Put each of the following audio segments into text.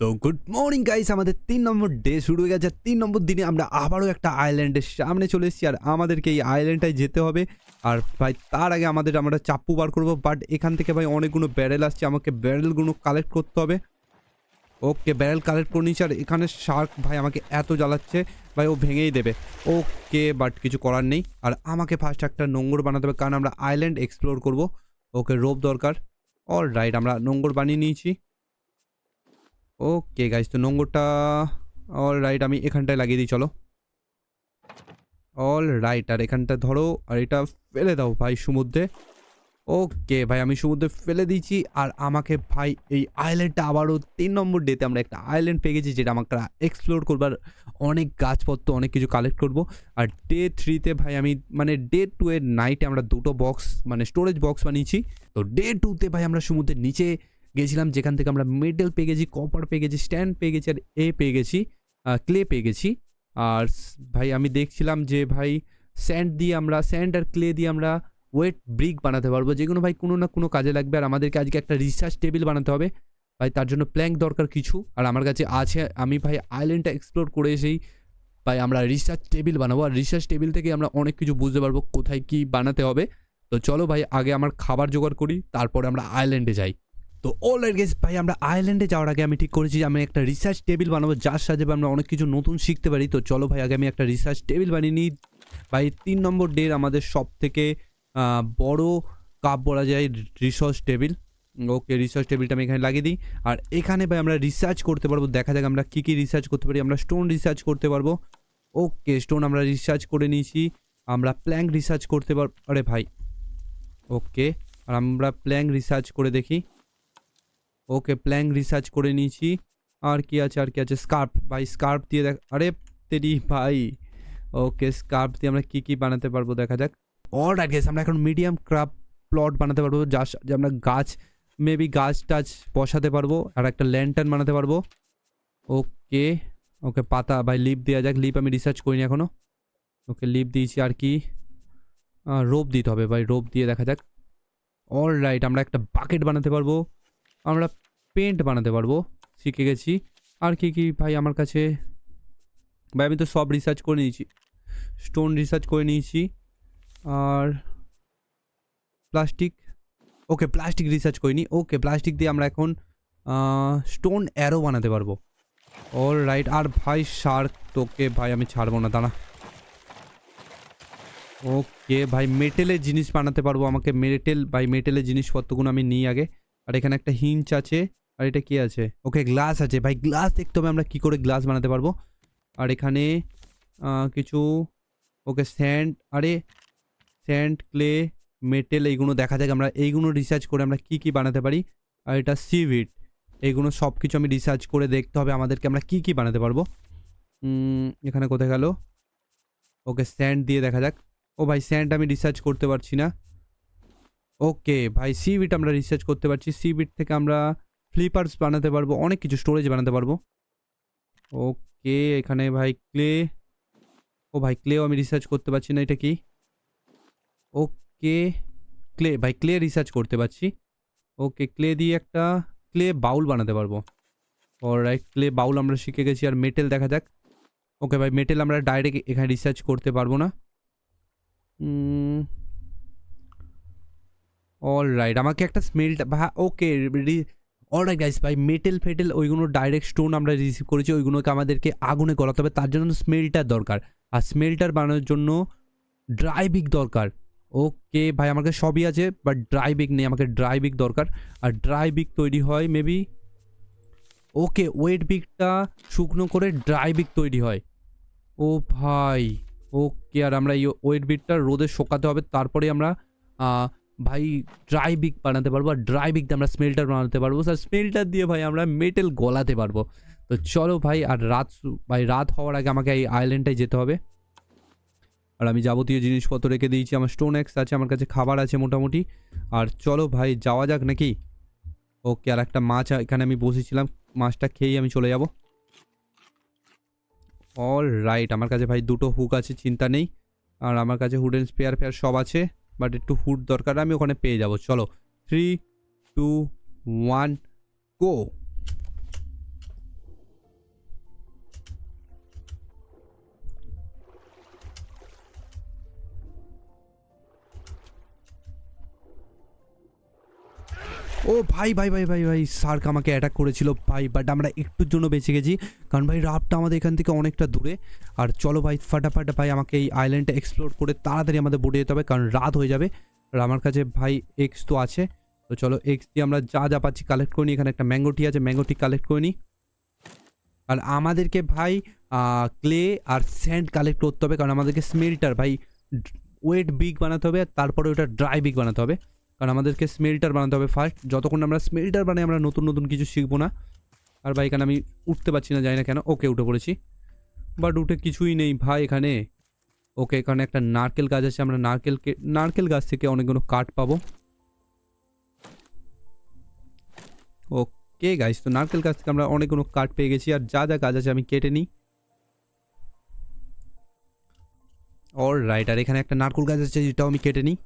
তো good morning guys আমাদের তিন নম্বর ডে শুরু হয়ে গেছে। তিন নম্বর দিনে আমরা আবারও একটা আইল্যান্ডের সামনে চলে এসেছি। আর আমাদেরকে এই আইল্যান্ডটায় যেতে হবে। আর ভাই, তার আগে আমাদের, আমরা চাপ্পু বার করব। বাট এখান থেকে ভাই অনেকগুলো ব্যারেল আসছে। আমাকে ব্যারেলগুলো কালেক্ট করতে হবে। ওকে ব্যারেল কালেক্ট করে নিচ্ছি আর এখানে শার্ক ভাই আমাকে এত জ্বালাচ্ছে। ভাই, ও ভেঙেই দেবে। ওকে বাট কিছু করার নেই। আর আমাকে ফার্স্ট একটা নোংর বানাতে হবে। কারণ আমরা আইল্যান্ড এক্সপ্লোর করব। ওকে রোপ দরকার। অল রাইট আমরা নোংর বানিয়ে নিয়েছি। ওকে গাইজ তো নোংরটা অল রাইট আমি এখানটায় লাগিয়ে দিই, চলো। অল রাইট আর এখানটা ধরো, আর এটা ফেলে দাও ভাই সমুদ্রে। ওকে ভাই, আমি সমুদ্রে ফেলে দিয়েছি, আর আমাকে ভাই এই আইল্যান্ডটা আবারও তিন নম্বর ডেতে আমরা একটা আইল্যান্ড পেয়ে গেছি, যেটা আমাকে এক্সপ্লোর করবার অনেক গাছপত্র, অনেক কিছু কালেক্ট করব। আর ডে থ্রিতে ভাই, আমি মানে ডে টু এর নাইটে আমরা দুটো বক্স মানে স্টোরেজ বক্স বানিয়েছি। তো ডে টুতে ভাই, আমরা সমুদ্রের নিচে গেছিলাম, যেখান থেকে আমরা মেডেল পেয়ে গেছি কপার পেয়ে গেছি স্ট্যান্ড পেয়ে গেছি আর এ পেয়ে গেছি ক্লে পেয়ে গেছি আর ভাই, আমি দেখছিলাম যে ভাই স্যান্ড দিয়ে আমরা স্যান্ড আর ক্লে দিয়ে আমরা ওয়েট ব্রিক বানাতে পারব। যেগুলো ভাই কোনো না কোনো কাজে লাগবে আর আমাদেরকে আজকে একটা রিসার্চ টেবিল বানাতে হবে। ভাই, তার জন্য প্ল্যাঙ্ক দরকার কিছু আর আমার কাছে আছে। আমি ভাই আইল্যান্ডটা এক্সপ্লোর করে এসেই ভাই আমরা রিসার্চ টেবিল বানাবো। আর রিসার্চ টেবিল থেকে আমরা অনেক কিছু বুঝতে পারব কোথায় কি বানাতে হবে। তো চলো ভাই, আগে আমার খাবার জোগাড় করি, তারপরে আমরা আইল্যান্ডে যাই। তো অল গেস ভাই, আমরা আইল্যান্ডে যাওয়ার আগে আমি ঠিক করেছি যে আমি একটা রিসার্চ টেবিল বানাবো, যার সাহায্যে আমরা অনেক কিছু নতুন শিখতে পারি। তো চলো ভাই, আগে আমি একটা রিসার্চ টেবিল বানিয়ে নিই। ভাই, তিন নম্বর ডের আমাদের সব থেকে বড় কাপ বলা যায় রিসার্চ টেবিল ওকে রিসার্চ টেবিলটা আমি এখানে লাগিয়ে দিই। আর এখানে ভাই আমরা রিসার্চ করতে পারব। দেখা যাক আমরা কী কী রিসার্চ করতে পারি। আমরা স্টোন রিসার্চ করতে পারব। ওকে স্টোন আমরা রিসার্চ করে নিয়েছি। আমরা প্ল্যাঙ্ক রিসার্চ করতে পার, আরে ভাই ওকে আর আমরা প্ল্যাঙ্ক রিসার্চ করে দেখি। ওকে প্ল্যাঙ্ক রিসার্চ করে নিয়েছি। আর কি আছে, আর কি আছে? স্কার্প ভাই স্কার্প দিয়ে দেখ আরে তেরি ভাই। ওকে স্কার্প দিয়ে আমরা কী কী বানাতে পারব দেখা যাক। অল রাইট গেস আমরা এখন মিডিয়াম ক্রাফট প্লট বানাতে পারব। যার সাহায্যে আমরা গাছ মেবি গাছ টাছ বসাতে পারব, আর একটা ল্যান্টার্ন বানাতে পারব। ওকে ওকে পাতা, ভাই লিপ দেওয়া যাক। লিপ আমি রিসার্চ করিনি এখনও ওকে লিপ দিয়েছি, আর কি? রোপ দিতে হবে ভাই রোপ দিয়ে দেখা যাক। অল রাইট আমরা একটা বাকেট বানাতে পারব। আমরা পেন্ট বানাতে পারব। শিখে গেছি। আর কি কি ভাই আমার কাছে? ভাই আমি তো সব রিসার্চ করে নিয়েছি। স্টোন রিসার্চ করে নিয়েছি। আর প্লাস্টিক ওকে প্লাস্টিক রিসার্চ করিনি ওকে প্লাস্টিক দিয়ে আমরা এখন স্টোন অ্যারো বানাতে পারব। অল রাইট আর ভাই শার্ক তোকে ভাই আমি ছাড়বো না, দাঁড়া। ওকে ভাই মেটেলের জিনিস বানাতে পারব আমাকে। মেটেল ভাই মেটেলের জিনিসপত্রগুলো আমি নিই আগে। আর এখানে একটা হিঞ্চ আছে। আর এটা কি আছে? ওকে গ্লাস আছে। ভাই গ্লাস দেখতে হবে আমরা কি করে গ্লাস বানাতে পারব। আর এখানে কিছু ওকে স্যান্ড আরে স্যান্ড ক্লে মেটেল এইগুলো দেখা যাক আমরা, এইগুলো রিসার্চ করে আমরা কি কি বানাতে পারি। আর এটা সিভিড এইগুলো সব কিছু আমি রিসার্চ করে দেখতে হবে আমাদেরকে আমরা কি কি বানাতে পারব। এখানে কোথায় গেল? ওকে স্যান্ড দিয়ে দেখা যাক। ও ভাই স্যান্ড আমি রিসার্চ করতে পারছি না। ওকে, ভাই সিবিট আমরা রিসার্চ করতে পারছি। সিবিট থেকে আমরা ফ্লিপার্স বানাতে পারব, অনেক কিছু স্টোরেজ বানাতে পারব। ওকে, এখানে ভাই ক্লে ও ভাই ক্লেও আমি রিসার্চ করতে পারছি না, এটা কি? ওকে ক্লে ভাই ক্লে রিসার্চ করতে পারছি। ওকে ক্লে দিয়ে একটা ক্লে বাউল বানাতে পারব। রাইট ক্লে বাউল আমরা শিখে গেছি, আর মেটেল দেখা যাক। ওকে ভাই মেটেল আমরা ডাইরেক্ট এখানে রিসার্চ করতে পারব না। অল রাইট আমাকে একটা স্মেলটা ভা ওকে অল রাইট গাইস ভাই মেটেল ফেটেল ওইগুলো ডাইরেক্ট স্টোন আমরা রিসিভ করেছি। ওইগুলোকে আমাদেরকে আগুনে গলাতে হবে। তার জন্য স্মেলটার দরকার। আর স্মেলটার বানানোর জন্য ড্রাই বিক দরকার। ওকে ভাই, আমার কাছে সবই আছে বাট ড্রাই বিক নেই। আমাকে ড্রাই বিক দরকার। আর ড্রাই বিক তৈরি হয় মেবি ওকে ওয়েট বিকটা শুকনো করে ড্রাই বিক তৈরি হয়। ও ভাই ওকে আর আমরা এই ওয়েট বিকটা রোদে শোকাতে হবে। তারপরে আমরা ভাই ড্রাই বিক বানাতে পারব আর ড্রাই বিক দিয়ে আমরা স্মেলটার বানাতে পারব। স্যার স্মেলটার দিয়ে ভাই আমরা মেটেল গলাতে পারব। তো চলো ভাই, আর রাত ভাই, রাত হওয়ার আগে আমাকে এই আইল্যান্ডটায় যেতে হবে। আর আমি যাবতীয় জিনিসপত্র রেখে দিয়েছি, আমার স্টোন এক্স আছে, আমার কাছে খাবার আছে মোটামুটি। আর চলো ভাই, যাওয়া যাক নাকি? ওকে, আর একটা মাছ, এখানে আমি বসেছিলাম, মাছটা খেয়েই আমি চলে যাব। অল রাইট আমার কাছে ভাই দুটো হুক আছে, চিন্তা নেই। আর আমার কাছে হুডেন স্পেয়ার ফেয়ার সব আছে। বাট একটু হুড দরকার আমি ওখানে পেয়ে যাব। চলো থ্রি টু ওয়ান গো ও ভাই ভাই ভাই ভাই ভাই সার্ক আমাকে অ্যাটাক করেছিল। ভাই বাট আমরা একটুর জন্য বেঁচে গেছি। কারণ ভাই রাফটা আমাদের এখান থেকে অনেকটা দূরে। আর চলো ভাই, ফাটাফাটা ভাই, আমাকে এই আইল্যান্ডটা এক্সপ্লোর করে তাড়াতাড়ি আমাদের বোটে যেতে হবে, কারণ রাত হয়ে যাবে। আর আমার কাছে ভাই এক্স তো আছে। তো চলো এক্স দিয়ে আমরা যা যা পাচ্ছি কালেক্ট করে নিই। এখানে একটা ম্যাঙ্গোটি আছে ম্যাঙ্গোটি কালেক্ট করে নিই। আর আমাদেরকে ভাই ক্লে আর স্যান্ড কালেক্ট করতে হবে, কারণ আমাদেরকে স্মেলটার ভাই ওয়েট বিগ বানাতে হবে, আর তারপরে ওটা ড্রাই বিগ বানাতে হবে। কারণ আমাদেরকে স্মেলটার বানাতে হবে ফার্স্ট যতক্ষণ আমরা স্মেলটার বানাই, আমরা নতুন নতুন কিছু শিখব না। আর ভাই, এখানে আমি উঠতে পারছি না, জানি না কেন। ওকে, উঠে পড়েছি। বাট উঠে কিছুই নেই ভাই এখানে। ওকে, এখানে একটা নারকেল গাছ আছে, আমরা নারকেলকে নারকেল গাছ থেকে অনেকগুলো কাঠ পাবো। ওকে গাছ তো নারকেল গাছ থেকে আমরা অনেকগুলো কাঠ পেয়ে গেছি। আর যা যা গাছ আছে আমি কেটে নিই। অল রাইট আর এখানে একটা নারকেল গাছ আছে যেটাও আমি কেটে নিই।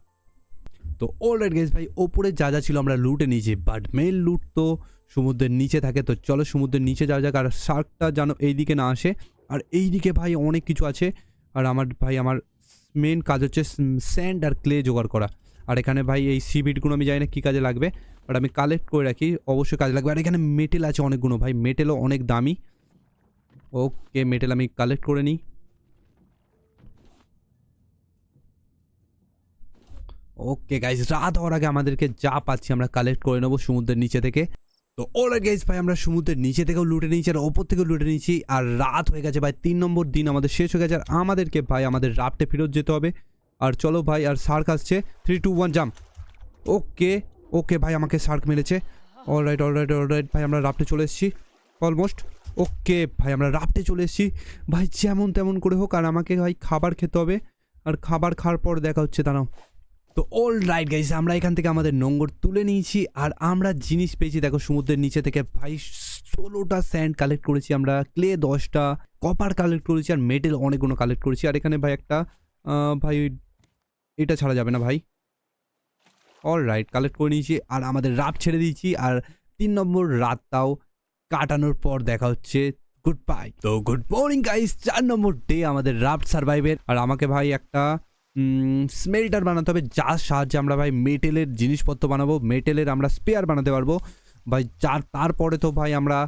তো অল রাইট গাইস ভাই, ওপরে যা যা ছিল আমরা লুটে নিয়েছি বাট মেন লুট তো সমুদ্রের নিচে থাকে, তো চলো সমুদ্রের নিচে যাওয়া যাক, আর শার্কটা যেন এইদিকে না আসে। আর এইদিকে ভাই অনেক কিছু আছে, আর আমার ভাই, আমার মেন কাজ হচ্ছে স্যান্ড আর ক্লে জোগাড় করা। আর এখানে ভাই এই সিবিটগুলো আমি জানি না কী কাজে লাগবে বাট আমি কালেক্ট করে রাখি, অবশ্যই কাজে লাগবে। আর এখানে মেটেল আছে অনেকগুলো ভাই মেটেলও অনেক দামি। ওকে মেটেল আমি কালেক্ট করে নিই। ওকে গাইজ রাত হওয়ার আগে আমাদেরকে যা পাচ্ছি আমরা কালেক্ট করে নেব সমুদ্রের নিচে থেকে। তো ওরা গাইজ ভাই, আমরা সমুদ্রের নিচে থেকেও লুটে নিয়েছি আর ওপর থেকেও লুটে নিয়েছি। আর রাত হয়ে গেছে, ভাই, তিন নম্বর দিন আমাদের শেষ হয়ে গেছে। আর আমাদেরকে, ভাই, আমাদের রাফটে ফেরত যেতে হবে। আর চলো, ভাই, আর শার্ক আসছে। Three two one jump okay okay ভাই, আমাকে শার্ক মেরেছে। অলরাইট অলরাইট অলরাইট ভাই, আমরা রাফটে চলে এসেছি। অলমোস্ট ওকে ভাই, আমরা রাফটে চলে এসেছি। ভাই, যেমন তেমন করে হোক, আর আমাকে, ভাই, খাবার খেতে হবে। আর খাবার খাওয়ার পর দেখা হচ্ছে, দাঁড়াও। তো অল রাইট গাইস আমরা এখান থেকে আমাদের নোংর তুলে নিয়েছি, আর আমরা জিনিস পেয়েছি, দেখো সমুদ্রের নিচে থেকে ভাই ষোলোটা স্যান্ড কালেক্ট করেছি আমরা ক্লে দশটা কপার কালেক্ট করেছি, আর মেটেল অনেকগুলো কালেক্ট করেছি। আর এখানে ভাই একটা ভাই এটা ছাড়া যাবে না ভাই। অল রাইট কালেক্ট করে নিয়েছি, আর আমাদের রাত ছেড়ে দিয়েছি, আর তিন নম্বর রাতটাও কাটানোর পর দেখা হচ্ছে গুড বাই তো গুড মর্নিং গাইস চার নম্বর ডে আমাদের রাফট সার্ভাইভের আর আমাকে ভাই একটা স্মেল্টার বানাতে হবে, যার সাহায্যে আমরা ভাই মেটেলের জিনিসপত্র বানাবো মেটেলের আমরা স্পেয়ার বানাতে পারব। ভাই যার, তারপরে তো ভাই আমরা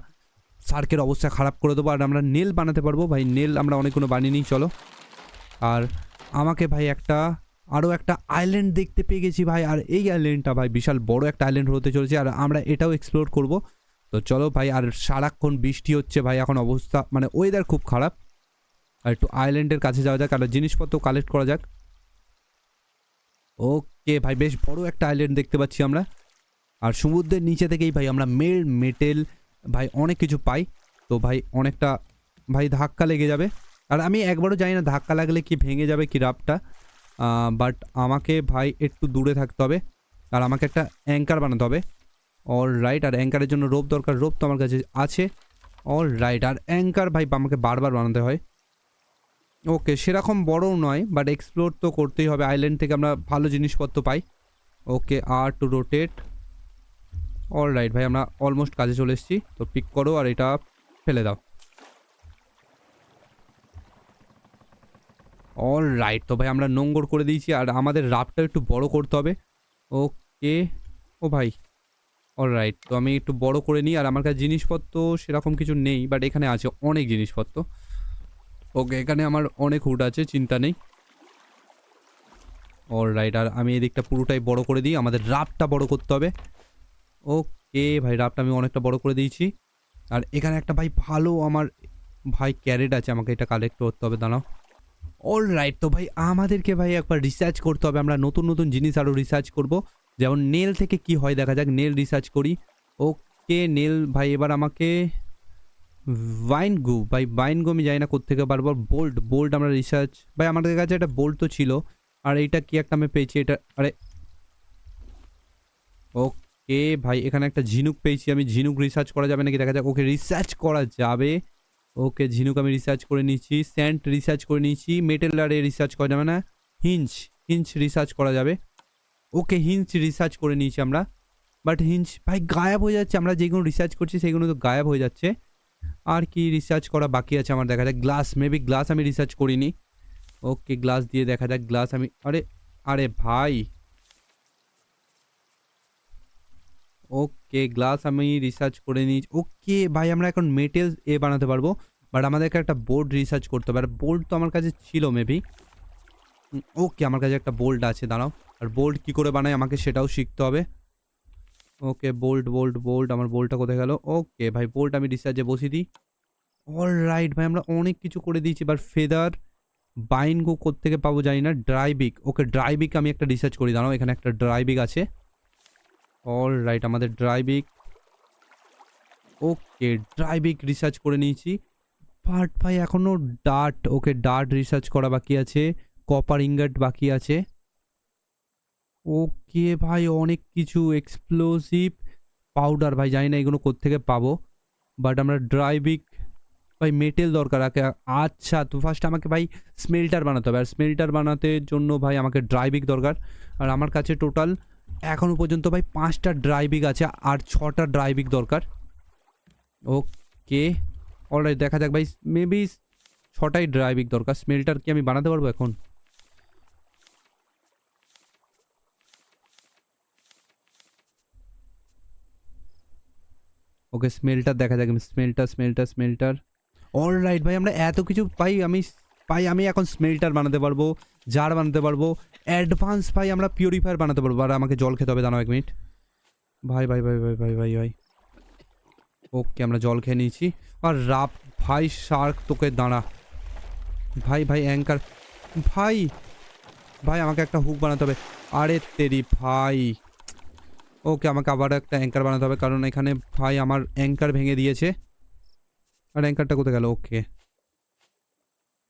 সার্কের অবস্থা খারাপ করে দেবো, আর আমরা নেল বানাতে পারব। ভাই নেল আমরা অনেকগুলো বানিয়ে নিই, চলো। আর আমাকে ভাই একটা, আরও একটা আইল্যান্ড দেখতে পেয়ে গেছি ভাই, আর এই আইল্যান্ডটা ভাই বিশাল বড় একটা আইল্যান্ড হতে চলেছে, আর আমরা এটাও এক্সপ্লোর করব। তো চলো ভাই, আর সারাক্ষণ বৃষ্টি হচ্ছে ভাই, এখন অবস্থা মানে ওয়েদার খুব খারাপ। আর একটু আইল্যান্ডের কাছে যাওয়া যাক, আর জিনিসপত্র কালেক্ট করা যাক। ওকে ভাই, বেশ বড় একটা আইল্যান্ড দেখতে পাচ্ছি আমরা। আর সমুদ্রের নিচে থেকেই ভাই আমরা মেল, মেটেল, ভাই অনেক কিছু পাই। তো ভাই অনেকটা, ভাই ধাক্কা লেগে যাবে। আর আমি একবারও জানি না ধাক্কা লাগলে কি ভেঙে যাবে কি রাপটা। বাট আমাকে ভাই একটু দূরে থাকতে হবে। আর আমাকে একটা অ্যাঙ্কার বানাতে হবে। অল রাইট আর অ্যাঙ্কারের জন্য রোপ দরকার। রোপ তো আমার কাছে আছে। অল রাইট আর অ্যাঙ্কার ভাই আমাকে বারবার বানাতে হয়। ওকে, সেরকম বড়ও নয় বাট এক্সপ্লোর তো করতেই হবে। আইল্যান্ড থেকে আমরা ভালো জিনিসপত্র পাই। ওকে, আর টু রোটেট অল রাইট ভাই, আমরা অলমোস্ট কাজে চলে এসেছি। তো পিক করো আর এটা ফেলে দাও। অল রাইট তো ভাই, আমরা নোংর করে দিয়েছি আর আমাদের রাফটা একটু বড় করতে হবে। ওকে, ও ভাই। অল রাইট তো আমি একটু বড় করে নিই আর আমার কাছে জিনিসপত্র সেরকম কিছু নেই বাট এখানে আছে অনেক জিনিসপত্র। ওকে, এখানে আমার অনেক হুড আছে, চিন্তা নেই। অল রাইট আর আমি এদিকটা পুরোটাই বড় করে দিই, আমাদের রাফটা বড় করতে হবে। ওকে, ভাই, রাফটা আমি অনেকটা বড় করে দিয়েছি। আর এখানে একটা ভাই ভালো আমার ভাই ক্যারেট আছে, আমাকে এটা কালেক্ট করতে হবে, দাঁড়াও। অল রাইট তো ভাই, আমাদেরকে ভাই একবার রিসার্চ করতে হবে, আমরা নতুন নতুন জিনিস আরও রিসার্চ করব। যেমন নেল থেকে কি হয়, দেখা যাক নেল রিসার্চ করি। ওকে নেল ভাই, এবার আমাকে ভাইন গু ভাই ভাইন গু আমি জানি না কোথেকে বারবার বোল্ট বোল্ট আমরা রিসার্চ ভাই আমাদের কাছে একটা বোল্ট তো ছিল, আর এইটা কি একটা আমি পেয়েছি, এটা, আরে ওকে ভাই এখানে একটা ঝিনুক পেয়েছি, আমি ঝিনুক রিসার্চ করা যাবে নাকি, দেখা যাক ওকে রিসার্চ করা যাবে ওকে ঝিনুক আমি রিসার্চ করে নিয়েছি স্যান্ড রিসার্চ করে নিয়েছি মেটেল আরে রিসার্চ করা যাবে না হিঞ্চ হিঞ্চ রিসার্চ করা যাবে ওকে হিঞ্চ রিসার্চ করে নিয়েছি আমরা বাট হিঞ্চ ভাই গায়েব হয়ে যাচ্ছে, আমরা যেগুলো রিসার্চ করছি, সেগুলো তো গায়েব হয়ে যাচ্ছে আর কি রিসার্চ করা বাকি আছে আমার দেখা যাক। গ্লাস মেবি গ্লাস আমি রিসার্চ করিনি। ওকে গ্লাস দিয়ে দেখা যাক। গ্লাস আমি আরে আরে ভাই। ওকে গ্লাস আমি রিসার্চ করে নিয়েছি ওকে ভাই, আমরা এখন মেটেল এ বানাতে পারব। বাট আমাদেরকে একটা বোর্ড রিসার্চ করতে হবে। আর বোল্ট তো আমার কাছে ছিল মেবি ওকে আমার কাছে একটা বোল্ট আছে, দাঁড়াও। আর বোল্ট কি করে বানায় আমাকে সেটাও শিখতে হবে। ওকে বোল্ট বোল্ট বোল্ট আমার বোল্টটা কোথায় গেল? ওকে ভাই বোল্ট আমি রিসার্চে বসিয়ে দিই। অল রাইট ভাই, আমরা অনেক কিছু করে দিয়েছি এবার ফেদার বাইন গো থেকে পাবো জানি না ড্রাইবিক ওকে ড্রাইবিক আমি একটা রিসার্চ করি, দাঁড়াও, এখানে একটা ড্রাইবিক আছে। অল রাইট আমাদের ড্রাইবিক ওকে ড্রাইবিক রিসার্চ করে নিয়েছি। বাট ভাই এখনও ডার্ট ওকে ডার্ট রিসার্চ করা বাকি আছে। কপার ইঙ্গাট বাকি আছে। ওকে ভাই, অনেক কিছু এক্সপ্লোসিভ পাউডার ভাই, জানি না এগুলো কোত্থেকে পাবো বাট আমরা ড্রাইবিক ভাই মেটেল দরকার আছে আচ্ছা তো ফার্স্ট আমাকে, ভাই স্মেল্টার বানাতে হবে, আর স্মেল্টার বানাতে জন্য, ভাই, আমাকে ড্রাইবিক দরকার, আর আমার কাছে টোটাল এখনও পর্যন্ত, ভাই, পাঁচটা ড্রাইবিক আছে, আর ছটা ড্রাইবিক দরকার, ওকে অলরাইট দেখা যাক, ভাই মেবি ছটাই ড্রাইবিক দরকার স্মেল্টার কি আমি বানাতে পারব এখন? ওকে স্মেলটার দেখা যাক স্মেলটার স্মেলটার স্মেলটার অল রাইট ভাই, আমরা এত কিছু পাই, আমি পাই, আমি এখন স্মেলটার বানাতে পারব জার বানাতে পারব অ্যাডভান্স ভাই, আমরা পিউরিফায়ার বানাতে পারব। আর আমাকে জল খেতে হবে, দাঁড়াও এক মিনিট ভাই ভাই ভাই ভাই ভাই ভাই ভাই। ওকে, আমরা জল খেয়ে নিয়েছি। আর রাপ ভাই শার্ক তোকে দাঁড়া। ভাই ভাই অ্যাঙ্কার ভাই ভাই, আমাকে একটা হুক বানাতে হবে। আরে, তেরি ভাই। ওকে আমাকে আবার একটা অ্যাঙ্কার বানাতে হবে, কারণ এখানে ভাই আমার অ্যাঙ্কার ভেঙে দিয়েছে। আর অ্যাঙ্কারটা কোথায় গেল? Okay.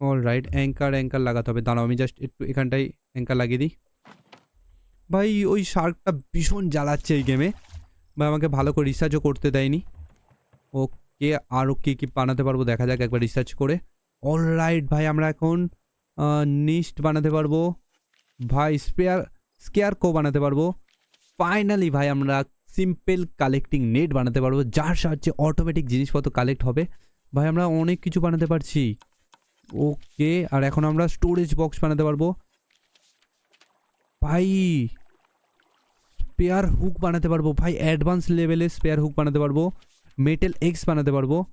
All right anchor anchor লাগাতে হবে। দাঁড়াও, আমি জাস্ট একটু এখানটাই অ্যাঙ্কার লাগিয়ে দিই। ভাই, ওই শার্কটা ভীষণ জ্বালাচ্ছে এই গেমে ভাই, আমাকে ভালো করে রিসার্চও করতে দেয়নি। ওকে আরও কী কী বানাতে পারব? দেখা যাক, একবার রিসার্চ করে। অল রাইট ভাই, আমরা এখন নিস্ট বানাতে পারব। ভাই স্পেয়ার স্কেয়ার কো বানাতে পারব। ফাইনালি ভাই, আমরা সিম্পল কালেক্টিং নেট বানাতে পারব, যার সাহায্যে অটোমেটিক জিনিসপত্র কালেক্ট হবে। ভাই, আমরা অনেক কিছু বানাতে পারছি। ওকে আর এখন আমরা স্টোরেজ বক্স বানাতে পারব। ভাই স্পেয়ার হুক বানাতে পারব। ভাই অ্যাডভান্স লেভেলে স্পেয়ার হুক বানাতে পারব। মেটেল এক্স বানাতে পারব।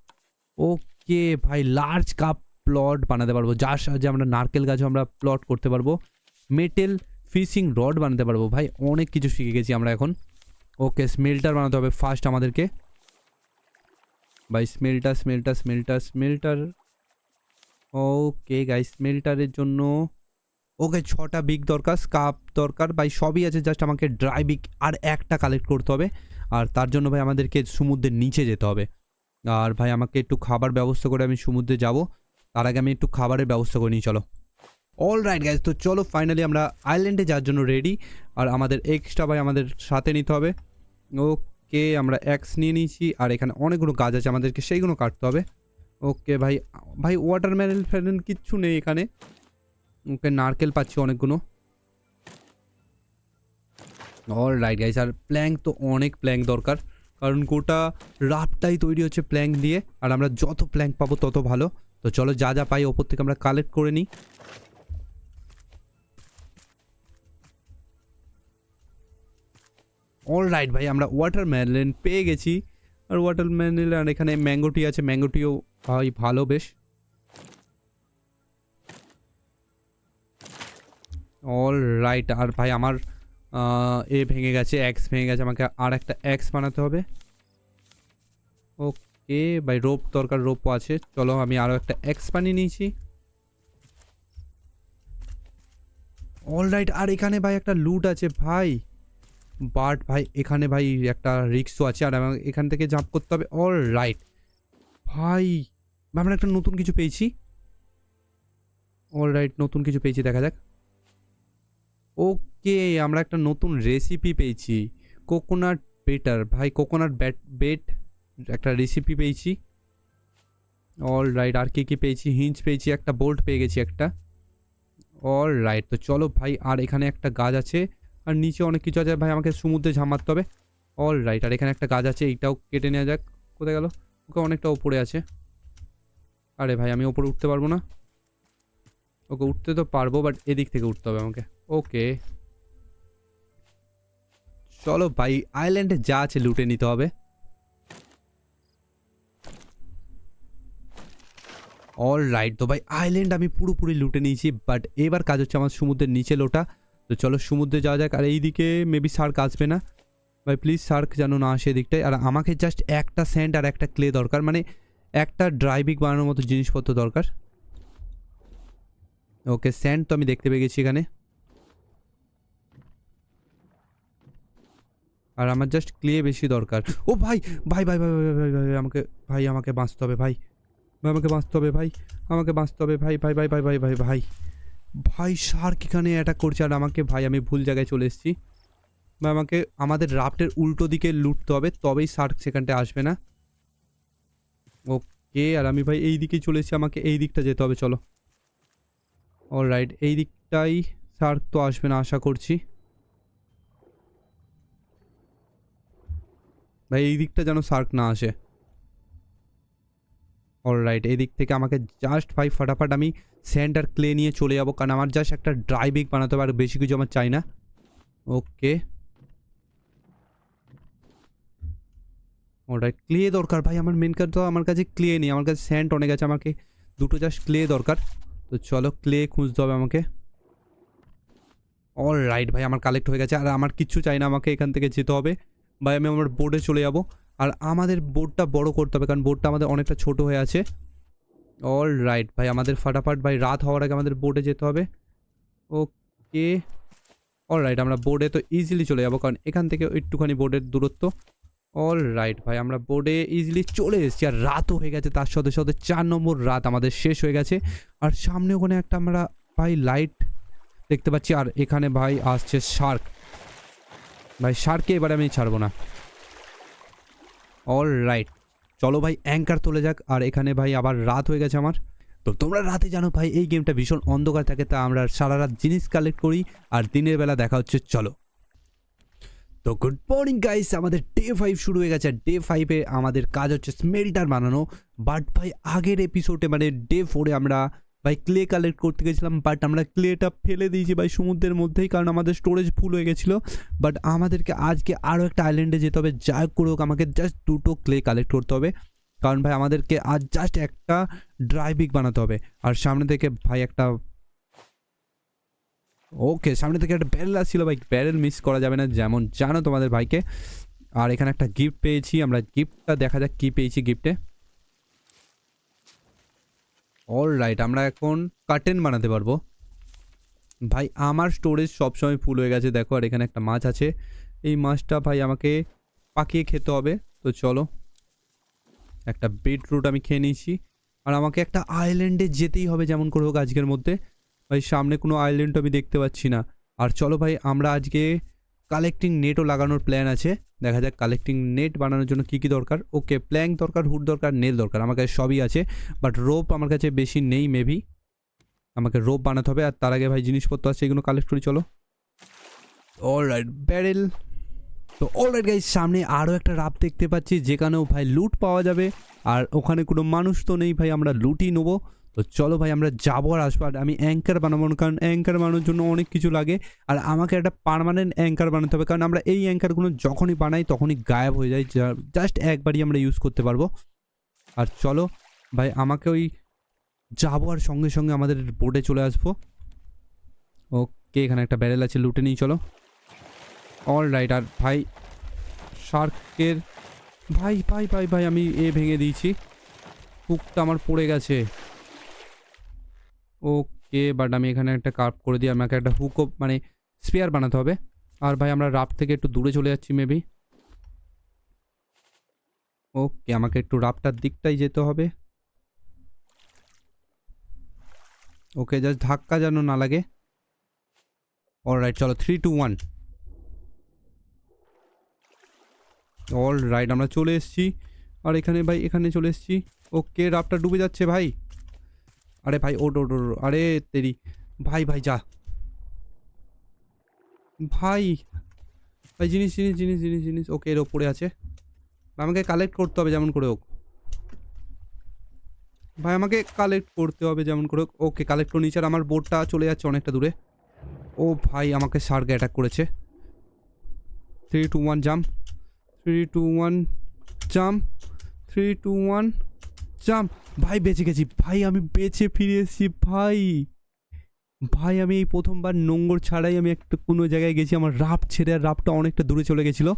ওকে ভাই লার্জ কাপ প্লট বানাতে পারব। যার সাহায্যে আমরা নারকেল গাছও আমরা প্লট করতে পারব। মেটেল ফিশিং রড বানাতে পারব ভাই, অনেক কিছু শিখে গেছি আমরা এখন। ওকে স্মেল্টার বানাতে হবে ফার্স্ট আমাদেরকে। ভাই স্মেল্টার স্মেল্টার স্মেল্টার স্মেল্টার ওকে গাই স্মেল্টারের জন্য ওকে ছটা বিগ দরকার স্কাপ দরকার। ভাই, সবই আছে জাস্ট আমাকে ড্রাই বিগ আর একটা কালেক্ট করতে হবে। আর তার জন্য ভাই, আমাদেরকে সমুদ্রের নিচে যেতে হবে। আর ভাই, আমাকে একটু খাবার ব্যবস্থা করে আমি সমুদ্রে যাব। তার আগে আমি একটু খাবারের ব্যবস্থা করে নিই, চলো। অল রাইট গাইজ তো চলো ফাইনালি আমরা আইল্যান্ডে যাওয়ার জন্য রেডি আর আমাদের এক্সট্রা ভাই আমাদের সাথে নিতে হবে। ওকে আমরা এক্স নিয়ে নিয়েছি, আর এখানে অনেকগুলো গাছ আছে আমাদেরকে, সেইগুলো কাটতে হবে। ওকে ভাই ভাই ওয়াটার ওয়াটারমেলন ফেলেন কিচ্ছু নেই এখানে। ওকে নারকেল পাচ্ছি অনেকগুলো। অল রাইট গাইজ আর প্ল্যাঙ্ক তো অনেক প্ল্যাঙ্ক দরকার। কারণ গোটা রাফটাই তৈরি হচ্ছে প্ল্যাঙ্ক দিয়ে, আর আমরা যত প্ল্যাঙ্ক পাবো তত ভালো। তো চলো যা যা পাই ওপর থেকে আমরা কালেক্ট করে নিই। অল রাইট ভাই, আমরা ওয়াটারমেলন পেয়ে গেছি। আর ওয়াটারমেলন এখানে ম্যাঙ্গোটি আছে। ম্যাঙ্গোটিও ভাই ভালো বেশ। অল রাইট আর ভাই আমার এ ভেঙে গেছে এক্স ভেঙে গেছে। আমাকে আর একটা এক্স বানাতে হবে। ওকে ভাই রোপ দরকার রোপও আছে। চলো, আমি আরও একটা এক্স বানিয়ে নিয়েছি। অল রাইট আর এখানে ভাই একটা লুট আছে, ভাই। বাট ভাই, এখানে ভাই একটা রিক্সও আছে আর আমার এখান থেকে জাম্প করতে হবে। অল রাইট ভাই, আমরা একটা নতুন কিছু পেয়েছি। অল রাইট নতুন কিছু পেয়েছি, দেখা যাক। ওকে আমরা একটা নতুন রেসিপি পেয়েছি। কোকোনাট বেটার ভাই কোকোনাট ব্যাট বেট একটা রেসিপি পেয়েছি। অল রাইট আর কি কী পেয়েছি? হিঞ্চ পেয়েছি, একটা বোল্ট পেয়ে গেছি একটা। অল রাইট তো চলো ভাই, আর এখানে একটা গাছ আছে। আর নিচে অনেক কিছু আছে। ভাই, আমাকে সমুদ্রে ঝাঁপ মারতে হবে। অল রাইট আর এখানে একটা গাছ আছে, এইটাও কেটে নেওয়া যাক। কোথায় গেল? ওকে অনেকটা ওপরে আছে। আরে ভাই, আমি ওপরে উঠতে পারব না। ওকে উঠতে তো পারব বাট এদিক থেকে উঠতে হবে আমাকে। ওকে। চলো ভাই আইল্যান্ডে যা আছে লুটে নিতে হবে। অল রাইট তো ভাই আইল্যান্ড আমি পুরোপুরি লুটে নিয়েছি বাট এবার কাজ হচ্ছে আমার সমুদ্রের নিচে লোটা। তো চলো সমুদ্রে যাওয়া যাক আর এইদিকে মেবি সার্ক আসবে না ভাই প্লিজ সার্ক যেন না আসে এদিকটায় আর আমাকে জাস্ট একটা স্যান্ড আর একটা ক্লে দরকার মানে একটা ড্রাইভিং বানানোর মতো জিনিসপত্র দরকার ওকে স্যান্ড তো আমি দেখতে পেয়ে গেছি এখানে আর আমার জাস্ট ক্লে বেশি দরকার ও ভাই ভাই ভাই ভাই ভাই ভাই ভাই আমাকে ভাই আমাকে বাঁচতে হবে ভাই ভাই আমাকে বাঁচতে হবে ভাই আমাকে বাঁচতে হবে ভাই ভাই ভাই ভাই ভাই ভাই ভাই ভাই শার্ক এখানে অ্যাটাক করছে, আর আমাকে ভাই, আমি ভুল জায়গায় চলে এসেছি। ভাই, আমাকে, আমাদের রাফটের উল্টো দিকে লুটতে হবে, তবেই শার্ক সেখানটায় আসবে না। ওকে আর আমি ভাই, এই দিকে চলে এসেছি, আমাকে এই দিকটা যেতে হবে, চলো। অল রাইট এই দিকটাই শার্ক তো আসবে না, আশা করছি। ভাই, এই দিকটা যেন শার্ক না আসে। অল রাইট এই দিক থেকে আমাকে জাস্ট ভাই ফটাফট আমি স্যান্ড আর ক্লে নিয়ে চলে যাব, কারণ আমার জাস্ট একটা ড্রাইভিং বানাতে হবে, আর বেশি কিছু আমার চাই না। ওকে অলরাইট ক্লে দরকার ভাই, আমার মেন কাজ তো আমার কাছে ক্লে নেই, আমার কাছে স্যান্ড অনেক আছে, আমাকে দুটো জাস্ট ক্লে দরকার। তো চলো ক্লে খুঁজতে হবে আমাকে। অল রাইট ভাই, আমার কালেক্ট হয়ে গেছে, আর আমার কিচ্ছু চাই না, আমাকে এখান থেকে যেতে হবে। ভাই, আমি আমার বোর্ডে চলে যাব। আর আমাদের বোর্ডটা বড় করতে হবে, কারণ বোর্ডটা আমাদের অনেকটা ছোট হয়ে আছে। অল রাইট ভাই, আমাদের ফাটাফাট, ভাই, রাত হওয়ার আগে আমাদের বোর্ডে যেতে হবে। ওকে অল রাইট আমরা বোর্ডে তো ইজিলি চলে যাব, কারণ এখান থেকে একটুখানি বোর্ডের দূরত্ব। অল রাইট ভাই, আমরা বোর্ডে ইজিলি চলে এসেছি, আর রাতও হয়ে গেছে, তার সাথে সাথে চার নম্বর রাত আমাদের শেষ হয়ে গেছে। আর সামনে ওখানে একটা আমরা, ভাই লাইট দেখতে পাচ্ছি, আর এখানে, ভাই, আসছে শার্ক ভাই শার্ককে এবারে আমি ছাড়বো না। অল রাইট চলো ভাই অ্যাঙ্কার তোলে যাক। আর এখানে ভাই আবার রাত হয়ে গেছে আমার। তো তোমরা রাতে জানো ভাই, এই গেমটা ভীষণ অন্ধকার থাকে, তা আমরা সারা রাত জিনিস কালেক্ট করি, আর দিনের বেলা দেখা হচ্ছে, চলো। তো গুড মর্নিং গাইস আমাদের ডে ফাইভ শুরু হয়ে গেছে। ডে ফাইভে আমাদের কাজ হচ্ছে স্মেল্টার বানানো। বাট ভাই, আগের এপিসোডে মানে ডে ফোরে আমরা ভাই ক্লে কালেক্ট করতে গেছিলাম বাট আমরা ক্লেটা ফেলে দিয়েছি ভাই সমুদ্রের মধ্যেই, কারণ আমাদের স্টোরেজ ফুল হয়ে গেছিল। বাট আমাদেরকে আজকে আরও একটা আইল্যান্ডে যেতে হবে যা করে হোক আমাকে জাস্ট দুটো ক্লে কালেক্ট করতে হবে। কারণ ভাই, আমাদেরকে আজ জাস্ট একটা ড্রাইভিং বানাতে হবে। আর সামনে থেকে ভাই একটা ওকে সামনে থেকে একটা ব্যারেল আসছিল ভাই ব্যারেল মিস করা যাবে না, যেমন জানো তোমাদের ভাইকে। আর এখানে একটা গিফট পেয়েছি, আমরা গিফটটা দেখা যাক কী পেয়েছি গিফটে অল রাইট আমরা এখন কার্টেন বানাতে পারব। ভাই, আমার স্টোরেজ সবসময় ফুল হয়ে গেছে, দেখো, আর এখানে একটা মাছ আছে। এই মাছটা ভাই আমাকে পাকিয়ে খেতে হবে, তো চলো। একটা বিটরুট আমি খেয়ে নিয়েছি। আর আমাকে একটা আইল্যান্ডে যেতেই হবে যেমন করে হোক আজকের মধ্যে। ভাই, সামনে কোনো আইল্যান্ড আমি দেখতে পাচ্ছি না। আর চলো ভাই, আমরা আজকে কালেক্টিং নেটও লাগানোর প্ল্যান আছে। দেখা যাক কালেক্টিং নেট বানানোর জন্য কী কী দরকার। ওকে প্ল্যাং দরকার হুড দরকার নেল দরকার। আমার কাছে সবই আছে বাট রোপ আমার কাছে বেশি নেই মেবি আমাকে রোপ বানাতে হবে, আর তার আগে ভাই জিনিসপত্র আছে, এগুলো কালেক্ট করি, চলো। অল রাইট ব্যারেল তো অল রাইট গাইজ সামনে আরও একটা রাপ দেখতে পাচ্ছি, যেখানেও ভাই লুট পাওয়া যাবে, আর ওখানে কোনো মানুষ তো নেই ভাই, আমরা লুটই নেব। তো চলো ভাই, আমরা যাব আর আসব। আর আমি অ্যাঙ্কার বানাবো, কারণ অ্যাঙ্কার বানানোর জন্য অনেক কিছু লাগে। আর আমাকে একটা পার্মানেন্ট অ্যাঙ্কার বানাতে হবে, কারণ আমরা এই অ্যাঙ্কারগুলো যখনই বানাই, তখনই গায়েব হয়ে যায় জাস্ট একবারই আমরা ইউজ করতে পারব। আর চলো ভাই, আমাকে ওই যাব আর সঙ্গে সঙ্গে আমাদের বোর্ডে চলে আসব। ওকে এখানে একটা ব্যারেল আছে, লুটে নিই, চলো। অল রাইট আর ভাই শার্কের ভাই ভাই ভাই ভাই, আমি এ ভেঙে দিয়েছি। হুকটা আমার পড়ে গেছে। ওকে বাট আমি এখানে একটা কার্ভ করে দিই আমাকে একটা হুকও মানে স্পেয়ার বানাতে হবে। আর ভাই, আমরা রাফ থেকে একটু দূরে চলে যাচ্ছি মেবি ওকে আমাকে একটু রাফটার দিকটাই যেতে হবে। ওকে জাস্ট ধাক্কা যেন না লাগে। অল রাইট চলো three two one all right আমরা চলে এসেছি। আর এখানে, ভাই, এখানে চলে এসেছি। ওকে রাফটা ডুবে যাচ্ছে, ভাই। আরে ভাই ওট ওট ওট আরে তেরি, ভাই ভাই, যা। ভাই ভাই, জিনিস জিনিস জিনিস জিনিস জিনিস, ওকে, এর ওপরে আছে। আমাকে কালেক্ট করতে হবে যেমন করে হোক। ভাই, আমাকে কালেক্ট করতে হবে যেমন করে ওকে কালেক্ট করে নিচ্ছে আর আমার বোটটা চলে যাচ্ছে অনেকটা দূরে। ও ভাই, আমাকে সার্কে অ্যাটাক করেছে। Three two one jump three two one jump three two one jump ভাই, বেঁচে গেছি। ভাই, আমি বেঁচে ফিরে এসেছি, ভাই। ভাই, আমি এই প্রথমবার নোংর ছাড়াই আমি একটা কোনো জায়গায় গেছি। আমার রাফট ছেড়ে আর রাফটটা অনেকটা দূরে চলে গেছিল।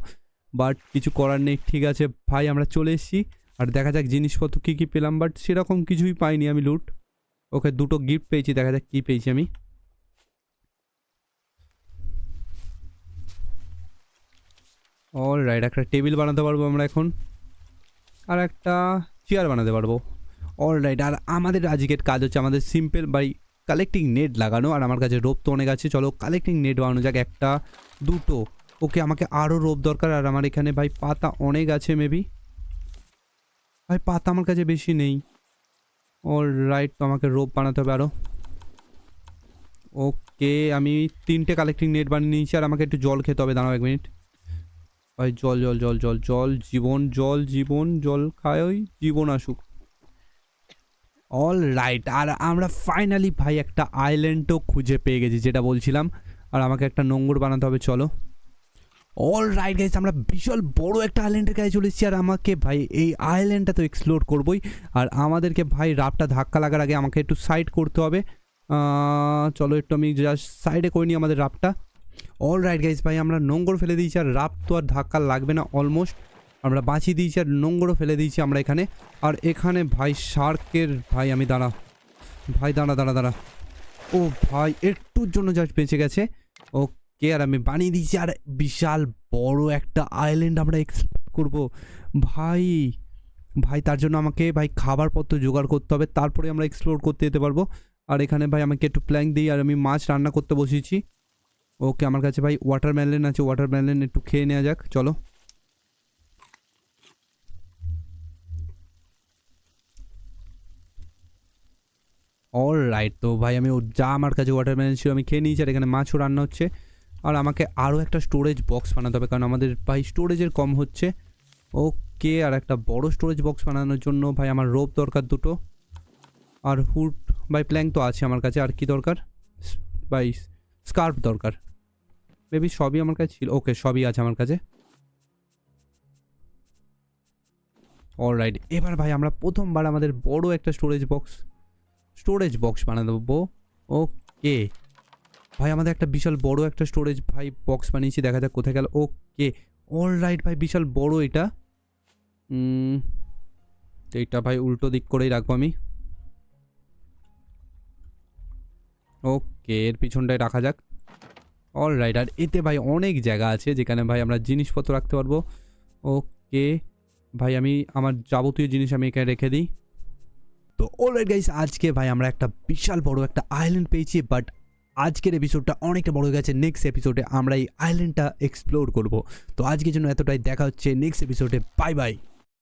বাট কিছু করার নেই, ঠিক আছে। ভাই, আমরা চলে এসেছি। আর দেখা যাক জিনিসপত্র কী কী পেলাম। বাট সেরকম কিছুই পাইনি আমি লুট। ওকে, দুটো গিফট পেয়েছি। দেখা যাক কী পেয়েছি আমি। অল রাইট একটা টেবিল বানাতে পারব আমরা এখন। আর একটা চেয়ার বানাতে পারব। অল রাইট আর আমাদের আজকের কাজ হচ্ছে আমাদের সিম্পল বাই কালেক্টিং নেট লাগানো, আর আমার কাছে রোপ তো অনেক আছে, চলো কালেক্টিং নেট বানানো যাক একটা, দুটো। ওকে আমাকে আরও রোপ দরকার, আর আমার এখানে ভাই পাতা অনেক আছে মেবি ভাই, পাতা আমার কাছে বেশি নেই। অল রাইট তো আমাকে রোপ বানাতে হবে আরও ওকে আমি তিনটে কালেক্টিং নেট বানিয়ে নিয়েছি, আর আমাকে একটু জল খেতে হবে, দাঁড়াও এক মিনিট ভাই, জল জল জল জল জল, জীবন জল জীবন, জল খায় জীবন আসুক। অল রাইট আর আমরা ফাইনালি ভাই একটা আইল্যান্ডও খুঁজে পেয়ে গেছি, যেটা বলছিলাম। আর আমাকে একটা নোংর বানাতে হবে, চলো। অল রাইট গাইস আমরা বিশাল বড় একটা আইল্যান্ডের কাছে চলেছি আর আমাকে ভাই এই আইল্যান্ডটা তো এক্সপ্লোর করবই। আর আমাদেরকে ভাই রাফটা ধাক্কা লাগার আগে আমাকে একটু সাইড করতে হবে। চলো একটু আমি জাস্ট সাইডে করে নিই আমাদের রাফটা অল রাইট গাইস ভাই, আমরা নোংর ফেলে দিয়েছি আর রাপ তো আর ধাক্কা লাগবে না অলমোস্ট আমরা বাঁচিয়ে দিয়েছি আর নোংরও ফেলে দিয়েছি আমরা এখানে। আর এখানে ভাই শার্কের ভাই, আমি দাঁড়া। ভাই, দাঁড়া দাঁড়া দাঁড়া। ও ভাই, একটুর জন্য জাস্ট বেঁচে গেছে। ওকে আর আমি বানিয়ে দিয়েছি আর বিশাল বড় একটা আইল্যান্ড আমরা এক্সপ্লোর করব। ভাই ভাই, তার জন্য আমাকে, ভাই খাবারপত্র জোগাড় করতে হবে। তারপরে আমরা এক্সপ্লোর করতে যেতে পারব। আর এখানে ভাই, আমাকে একটু প্ল্যাঙ্ক দিই আর আমি মাছ রান্না করতে বসিয়েছি ওকে আমার কাছে ভাই ওয়াটার ওয়াটারমেলন আছে ওয়াটার ওয়াটারমেলন একটু খেয়ে নেওয়া যাক, চলো। অল রাইট তো ভাই আমি যা আমার কাছে ওয়াটার ওয়াটারমেলন ছিল আমি খেয়ে নিয়েছি আর এখানে মাছও রান্না হচ্ছে। আর আমাকে আরও একটা স্টোরেজ বক্স বানাতে হবে, কারণ আমাদের ভাই স্টোরেজের কম হচ্ছে। ওকে আর একটা বড় স্টোরেজ বক্স বানানোর জন্য ভাই আমার রোপ দরকার দুটো। আর হুড বাই প্ল্যাং তো আছে আমার কাছে, আর কি দরকার? বাই স্কার্ফ দরকার। মেবি সবই আমার কাছে ছিল। ওকে সবই আছে আমার কাছে। অল অলরাইট এবার ভাই আমরা প্রথমবার আমাদের বড় একটা স্টোরেজ বক্স স্টোরেজ বক্স বানাতে দেবো ওকে ভাই, আমাদের একটা বিশাল বড় একটা স্টোরেজ ভাই বক্স বানিয়েছি, দেখা যাক কোথায় গেল। ওকে অল রাইট ভাই, বিশাল বড় এটা। এটা ভাই উল্টো দিক করেই রাখব আমি। ওকে, এর পিছনটায় রাখা যাক। অল রাইট আর এতে ভাই অনেক জায়গা আছে যেখানে ভাই আমরা জিনিসপত্র রাখতে পারব। ওকে, ভাই আমি আমার যাবতীয় জিনিস আমি এখানে রেখে দিই। তো অলরাইট গাইস আজকে ভাই আমরা একটা বিশাল বড় একটা আইল্যান্ড পেয়েছি বাট আজকের এপিসোডটা অনেকটা বড় হয়ে গেছে। নেক্সট এপিসোডে আমরা এই আইল্যান্ডটা এক্সপ্লোর করব। তো আজকের জন্য এতটাই, দেখা হচ্ছে নেক্সট এপিসোডে বাই বাই